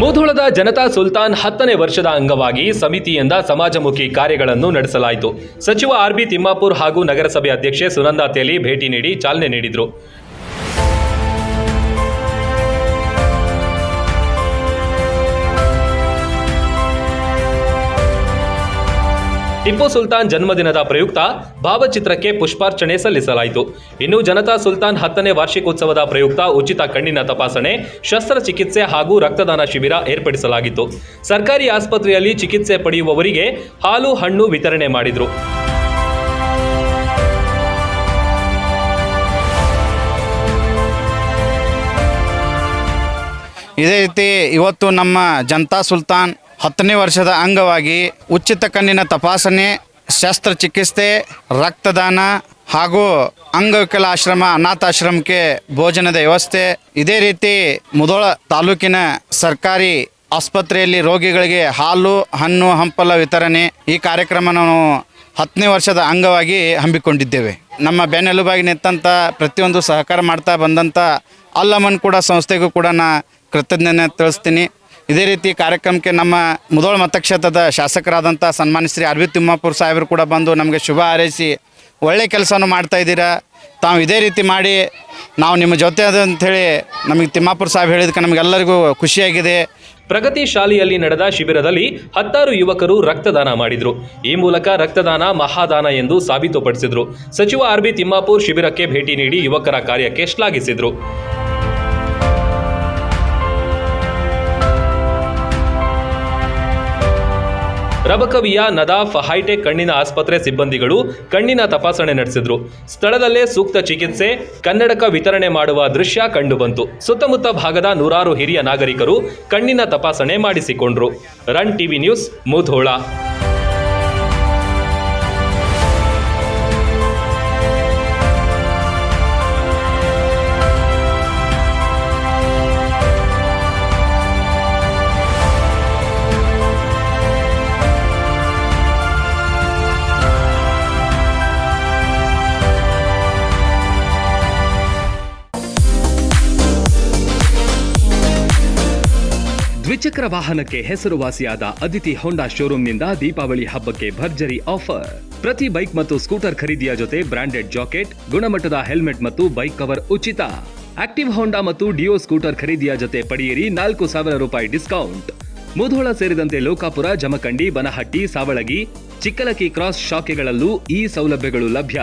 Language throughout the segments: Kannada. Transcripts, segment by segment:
ಮುಧೋಳದ ಜನತಾ ಸುಲ್ತಾನ್ ಹತ್ತನೇ ವರ್ಷದ ಅಂಗವಾಗಿ ಸಮಿತಿಯಿಂದ ಸಮಾಜಮುಖಿ ಕಾರ್ಯಗಳನ್ನು ನಡೆಸಲಾಯಿತು. ಸಚಿವ ಆರ್ ಬಿ ತಿಮ್ಮಾಪುರ್ ಹಾಗೂ ನಗರಸಭೆ ಅಧ್ಯಕ್ಷೆ ಸುನಂದಾ ತೇಲಿ ಭೇಟಿ ನೀಡಿ ಚಾಲನೆ ನೀಡಿದರು. ಟಿಪ್ಪು ಸುಲ್ತಾನ್ ಜನ್ಮದಿನದ ಪ್ರಯುಕ್ತ ಭಾವಚಿತ್ರಕ್ಕೆ ಪುಷ್ಪಾರ್ಚನೆ ಸಲ್ಲಿಸಲಾಯಿತು. ಇನ್ನು ಜನತಾ ಸುಲ್ತಾನ್ ಹತ್ತನೇ ವಾರ್ಷಿಕೋತ್ಸವದ ಪ್ರಯುಕ್ತ ಉಚಿತ ಕಣ್ಣಿನ ತಪಾಸಣೆ ಶಸ್ತ್ರಚಿಕಿತ್ಸೆ ಹಾಗೂ ರಕ್ತದಾನ ಶಿಬಿರ ಏರ್ಪಡಿಸಲಾಗಿತ್ತು. ಸರ್ಕಾರಿ ಆಸ್ಪತ್ರೆಯಲ್ಲಿ ಚಿಕಿತ್ಸೆ ಪಡೆಯುವವರಿಗೆ ಹಾಲು, ಹಣ್ಣು ವಿತರಣೆ ಮಾಡಿದರು. ಇದೇ ರೀತಿ ಇವತ್ತು ನಮ್ಮ ಜನತಾ ಸುಲ್ತಾನ್ ಹತ್ತನೇ ವರ್ಷದ ಅಂಗವಾಗಿ ಉಚಿತ ಕಣ್ಣಿನ ತಪಾಸಣೆ, ಶಸ್ತ್ರಚಿಕಿತ್ಸೆ, ರಕ್ತದಾನ ಹಾಗೂ ಅಂಗವಿಕಲ ಆಶ್ರಮ, ಅನಾಥಾಶ್ರಮಕ್ಕೆ ಭೋಜನದ ವ್ಯವಸ್ಥೆ. ಇದೇ ರೀತಿ ಮುಧೋಳ ತಾಲೂಕಿನ ಸರ್ಕಾರಿ ಆಸ್ಪತ್ರೆಯಲ್ಲಿ ರೋಗಿಗಳಿಗೆ ಹಾಲು, ಹಣ್ಣು, ಹಂಪಲ ವಿತರಣೆ ಈ ಕಾರ್ಯಕ್ರಮ ನಾವು ಹತ್ತನೇ ವರ್ಷದ ಅಂಗವಾಗಿ ಹಮ್ಮಿಕೊಂಡಿದ್ದೇವೆ. ನಮ್ಮ ಬೆನ್ನೆಲುಬಾಗಿ ನಿಂತಂಥ ಪ್ರತಿಯೊಂದು ಸಹಕಾರ ಮಾಡ್ತಾ ಬಂದಂಥ ಅಲ್ಲಮನ್ ಕೂಡ ಸಂಸ್ಥೆಗೂ ಕೂಡ ನಾ ಕೃತಜ್ಞತೆ ತಿಳಿಸ್ತೀನಿ. ಇದೇ ರೀತಿ ಕಾರ್ಯಕ್ರಮಕ್ಕೆ ನಮ್ಮ ಮುದೋಳ ಮತಕ್ಷೇತ್ರದ ಶಾಸಕರಾದಂಥ ಸನ್ಮಾನ್ಯ ಶ್ರೀ ಅರವಿಂದ್ ತಿಮ್ಮಾಪುರ್ ಸಾಹೇಬರು ಕೂಡ ಬಂದು ನಮಗೆ ಶುಭ ಹಾರೈಸಿ ಒಳ್ಳೆಯ ಕೆಲಸವನ್ನು ಮಾಡ್ತಾ ಇದ್ದೀರಾ. ತಾವು ಇದೇ ರೀತಿ ಮಾಡಿ ನಾವು ನಿಮ್ಮ ಜೊತೆ ಅದು ಅಂಥೇಳಿ ನಮಗೆ ತಿಮ್ಮಾಪುರ್ ಸಾಹೇಬ್ ಹೇಳಿದಕ್ಕೆ ನಮಗೆಲ್ಲರಿಗೂ ಖುಷಿಯಾಗಿದೆ. ಪ್ರಗತಿ ಶಾಲೆಯಲ್ಲಿ ನಡೆದ ಶಿಬಿರದಲ್ಲಿ ಹತ್ತಾರು ಯುವಕರು ರಕ್ತದಾನ ಮಾಡಿದ್ರು. ಈ ಮೂಲಕ ರಕ್ತದಾನ ಮಹಾದಾನ ಎಂದು ಸಾಬೀತುಪಡಿಸಿದ್ರು. ಸಚಿವ ಆರ್ ಬಿ ತಿಮ್ಮಾಪುರ್ ಶಿಬಿರಕ್ಕೆ ಭೇಟಿ ನೀಡಿ ಯುವಕರ ಕಾರ್ಯಕ್ಕೆ ಶ್ಲಾಘಿಸಿದ್ರು. ರಬಕವಿಯ ನದಾಫ್ ಹೈಟೆಕ್ ಕಣ್ಣಿನ ಆಸ್ಪತ್ರೆ ಸಿಬ್ಬಂದಿಗಳು ಕಣ್ಣಿನ ತಪಾಸಣೆ ನಡೆಸಿದ್ರು. ಸ್ಥಳದಲ್ಲೇ ಸೂಕ್ತ ಚಿಕಿತ್ಸೆ, ಕನ್ನಡಕ ವಿತರಣೆ ಮಾಡುವ ದೃಶ್ಯ ಕಂಡುಬಂತು. ಸುತ್ತಮುತ್ತ ಭಾಗದ ನೂರಾರು ಹಿರಿಯ ನಾಗರಿಕರು ಕಣ್ಣಿನ ತಪಾಸಣೆ ಮಾಡಿಸಿಕೊಂಡ್ರು. Run TV news Mudhol. ದ್ವಿಚಕ್ರ ವಾಹನಕ್ಕೆ ಹೆಸರುವಾಸಿಯಾದ ಅದಿತಿ ಹೋಂಡಾ ಶೋರೂಮ್ನಿಂದ ದೀಪಾವಳಿ ಹಬ್ಬಕ್ಕೆ ಭರ್ಜರಿ ಆಫರ್. ಪ್ರತಿ ಬೈಕ್ ಮತ್ತು ಸ್ಕೂಟರ್ ಖರೀದಿಯ ಜೊತೆ ಬ್ರಾಂಡೆಡ್ ಜಾಕೆಟ್, ಗುಣಮಟ್ಟದ ಹೆಲ್ಮೆಟ್ ಮತ್ತು ಬೈಕ್ ಕವರ್ ಉಚಿತ. ಆಕ್ಟಿವ್ ಹೋಂಡಾ ಮತ್ತು ಡಿಯೋ ಸ್ಕೂಟರ್ ಖರೀದಿಯ ಜೊತೆ ಪಡೆಯಿರಿ ನಾಲ್ಕು ಸಾವಿರ ರೂಪಾಯಿ ಡಿಸ್ಕೌಂಟ್. ಮುಧೋಳ ಸೇರಿದಂತೆ ಲೋಕಾಪುರ, ಜಮಖಂಡಿ, ಬನಹಟ್ಟಿ, ಸಾವಳಗಿ ಚಿಕ್ಕಲಕಿ ಕ್ರಾಸ್ ಶಾಖೆಗಳಲ್ಲೂ ಈ ಸೌಲಭ್ಯಗಳು ಲಭ್ಯ.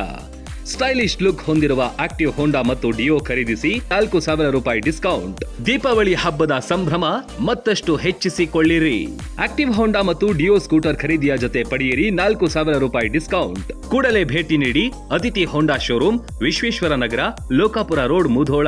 ಸ್ಟೈಲಿಶ್ ಲುಕ್ ಹೊಂದಿರುವ ಆಕ್ಟಿವ್ ಹೋಂಡಾ ಮತ್ತು ಡಿಯೋ ಖರೀದಿಸಿ ನಾಲ್ಕು ಸಾವಿರ ರೂಪಾಯಿ ಡಿಸ್ಕೌಂಟ್. ದೀಪಾವಳಿ ಹಬ್ಬದ ಸಂಭ್ರಮ ಮತ್ತಷ್ಟು ಹೆಚ್ಚಿಸಿಕೊಳ್ಳಿರಿ. ಆಕ್ಟಿವ್ ಹೋಂಡಾ ಮತ್ತು ಡಿಯೋ ಸ್ಕೂಟರ್ ಖರೀದಿಯ ಜೊತೆ ಪಡೆಯಿರಿ ನಾಲ್ಕು ಸಾವಿರ ರೂಪಾಯಿ ಡಿಸ್ಕೌಂಟ್. ಕೂಡಲೇ ಭೇಟಿ ನೀಡಿ Atithi Honda showroom, Vishweshwara Nagar, Lokapur road, Mudhol.